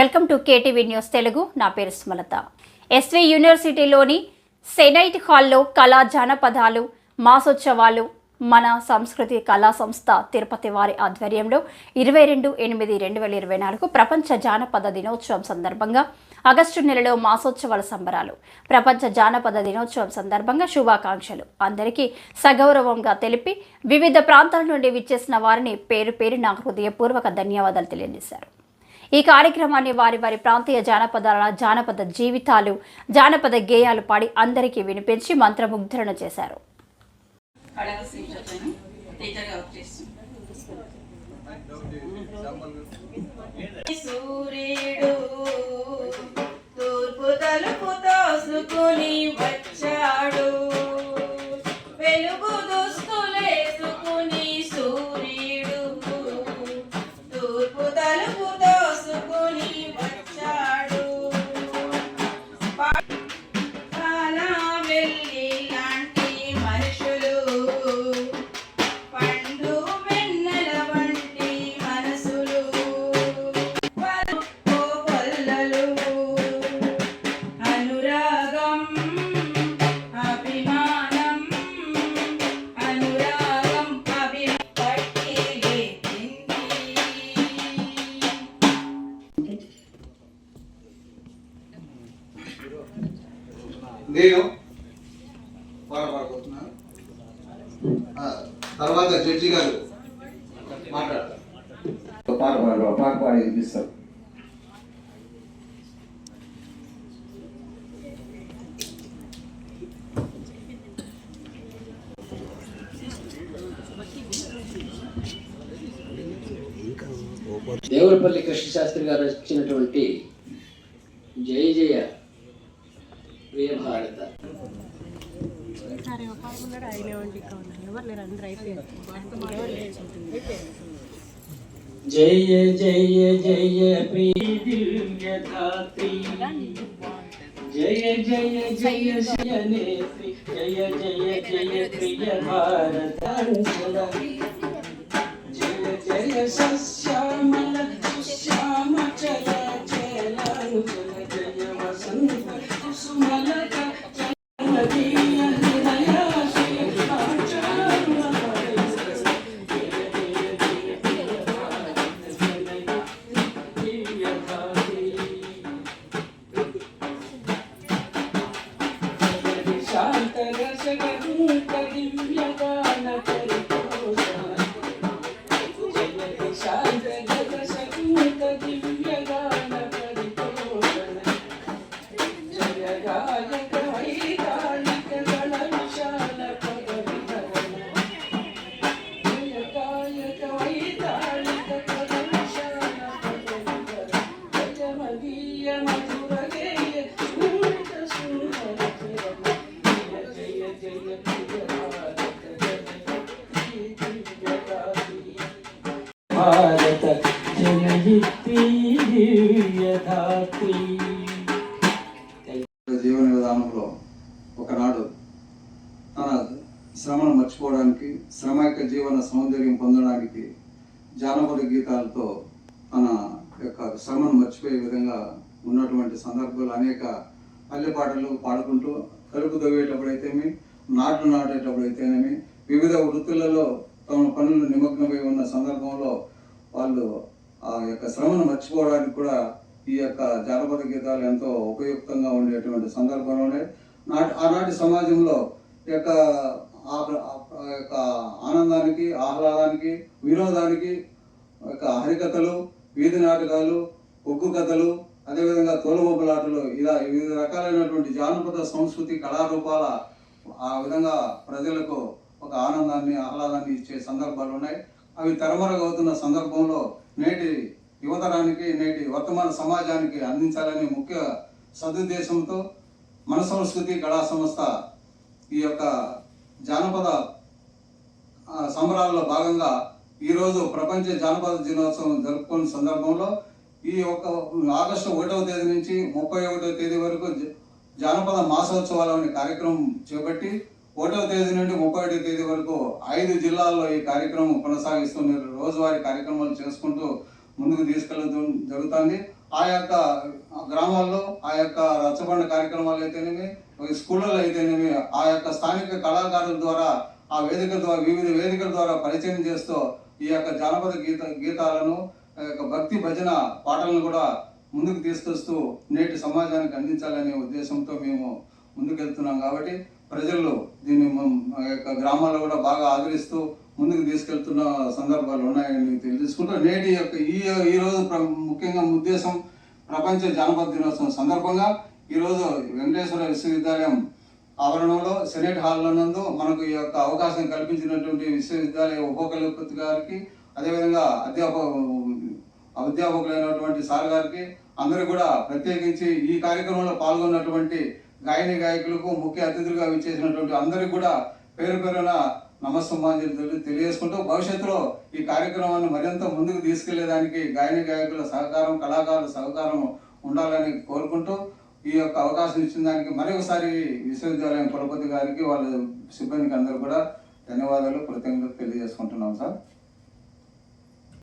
Welcome to KTV news Telugu. నా పేరు స్మలత. SV యూనివర్సిటీలోని సెనైట్ హాల్లో కళా జానపదాలు మాసోత్సవాలు మన సంస్కృతి కళా సంస్థ తిరుపతి వారి ఆధ్వర్యంలో ఇరవై రెండు ఎనిమిది రెండు వేల ఇరవై నాలుగు ప్రపంచ జానపద దినోత్సవం సందర్భంగా ఆగస్టు నెలలో మాసోత్సవాల సంబరాలు ప్రపంచ జానపద దినోత్సవం సందర్భంగా శుభాకాంక్షలు. అందరికీ సగౌరవంగా తెలిపి వివిధ ప్రాంతాల నుండి విచ్చేసిన వారిని పేరు పేరున హృదయపూర్వక ధన్యవాదాలు తెలియజేశారు. ఈ కార్యక్రమాన్ని వారి వారి ప్రాంతీయ జానపదాల జానపద జీవితాలు జానపద గేయాలు పాడి అందరికీ వినిపించి మంత్రముగ్ధరణ చేశారు. సూర్యుడు తూర్పు తలుపు తోసుకుని నేను ఆ, తర్వాత జడ్జి గారు మాట్లాడతారు. పాట పాడు పాట పాడి వినిపిస్తారు దేవులపల్లి కృష్ణశాస్త్రి గారు రచించినటువంటి జయ జయ అందరూ అయిపోయారు జయ జయ జయ ప్రియ దివ్యదాత్రి జయ జయ జయ జయ నేత్రి జయ జయ జయ ప్రియ భారత జయ జయ సశ్యామల Tera shagadu tadi yaga na tere. భారత జనయిత్రి జీవన విధానంలో ఒకనాడు తన శ్రమను మర్చిపోవడానికి శ్రమ యొక్క జీవన సౌందర్యం పొందడానికి జానపద గీతాలతో తన యొక్క శ్రమను మర్చిపోయే విధంగా ఉన్నటువంటి సందర్భాలు అనేక పల్లె పాటలు పాడుకుంటూ కలుపు దవ్వేటప్పుడైతేమి నాట్లు నాటేటప్పుడైతేనేమి వివిధ వృత్తులలో తమ పనులు నిమగ్నమై ఉన్న సందర్భంలో వాళ్ళు ఆ యొక్క శ్రమను మర్చిపోవడానికి కూడా ఈ యొక్క జానపద గీతాలు ఎంతో ఉపయుక్తంగా ఉండేటువంటి సందర్భంలోనే నాటి ఆనాటి సమాజంలో ఈ యొక్క ఆ- యొక్క ఆనందానికి ఆహ్లాదానికి వినోదానికి యొక్క హరికథలు వీధి నాటకాలు ఒగ్గు కథలు అదేవిధంగా తోలుబొబ్బలాటలు ఇలా వివిధ రకాలైనటువంటి జానపద సంస్కృతి కళారూపాల ఆ విధంగా ప్రజలకు ఒక ఆనందాన్ని ఆహ్లాదాన్ని ఇచ్చే సందర్భాలు ఉన్నాయి. అవి తెరమరగవుతున్న సందర్భంలో నేటి యువతరానికి నేటి వర్తమాన సమాజానికి అందించాలనే ముఖ్య సదుద్దేశంతో మన సంస్కృతి కళా సంస్థ ఈ యొక్క జానపద సంబరాల్లో భాగంగా ఈరోజు ప్రపంచ జానపద దినోత్సవం జరుపుకున్న సందర్భంలో ఈ యొక్క ఆగస్టు ఒకటవ తేదీ నుంచి ముప్పై ఒకటవ తేదీ వరకు జ- జానపద మాసోత్సవాలు అనే కార్యక్రమం చేపట్టి ఒకటవ తేదీ నుండి ముప్పై తేదీ వరకు ఐదు జిల్లాల్లో ఈ కార్యక్రమం కొనసాగిస్తున్న రోజువారీ కార్యక్రమాలు చేసుకుంటూ ముందుకు తీసుకెళ్ళడం జరుగుతుంది. ఆ యొక్క గ్రామాల్లో ఆ యొక్క రచ్చబండ కార్యక్రమాలు అయితేనేమి స్కూళ్ళలో అయితేనేమి ఆ యొక్క స్థానిక కళాకారుల ద్వారా ఆ వేదిక ద్వారా వివిధ వేదికల ద్వారా పరిచయం చేస్తూ ఈ యొక్క జానపద గీత గీతాలను యొక్క భక్తి భజన పాటలను కూడా ముందుకు తీసుకొస్తూ నేటి సమాజానికి అందించాలనే ఉద్దేశంతో మేము ముందుకెళ్తున్నాం కాబట్టి ప్రజలు దీన్ని యొక్క గ్రామాల్లో కూడా బాగా ఆదరిస్తూ ముందుకు తీసుకెళ్తున్న సందర్భాలు ఉన్నాయని తెలుసుకుంటూ. నేటి యొక్క ఈ ఈ రోజు ప్ర- ముఖ్యంగా ఉద్దేశం ప్రపంచ జానపద దినోత్సవం సందర్భంగా ఈరోజు వెంకటేశ్వర విశ్వవిద్యాలయం ఆవరణంలో సెనేట్ హాల్లో నందు మనకు ఈ యొక్క అవకాశం కల్పించినటువంటి విశ్వవిద్యాలయ ఉపకులపతి గారికి అదేవిధంగా అధ్యాపక అధ్యాపకులైనటువంటి సార్ గారికి అందరూ కూడా ప్రత్యేకించి ఈ కార్యక్రమంలో పాల్గొన్నటువంటి గాయని గాయకులకు ముఖ్య అతిథులుగా విచ్చేసినటువంటి అందరికి కూడా పేరు పేరున నమస్సమాంజలి తెలియజేసుకుంటూ భవిష్యత్తులో ఈ కార్యక్రమాన్ని మరింత ముందుకు తీసుకెళ్ళేదానికి గాయని గాయకుల సహకారం కళాకారుల సహకారం ఉండాలని కోరుకుంటూ ఈ యొక్క అవకాశం ఇచ్చిన దానికి మరొకసారి విశ్వవిద్యాలయం కులపతి గారికి వాళ్ళ సిబ్బందికి అందరూ కూడా ధన్యవాదాలు కృతజ్ఞతలు తెలియజేసుకుంటున్నాం సార్.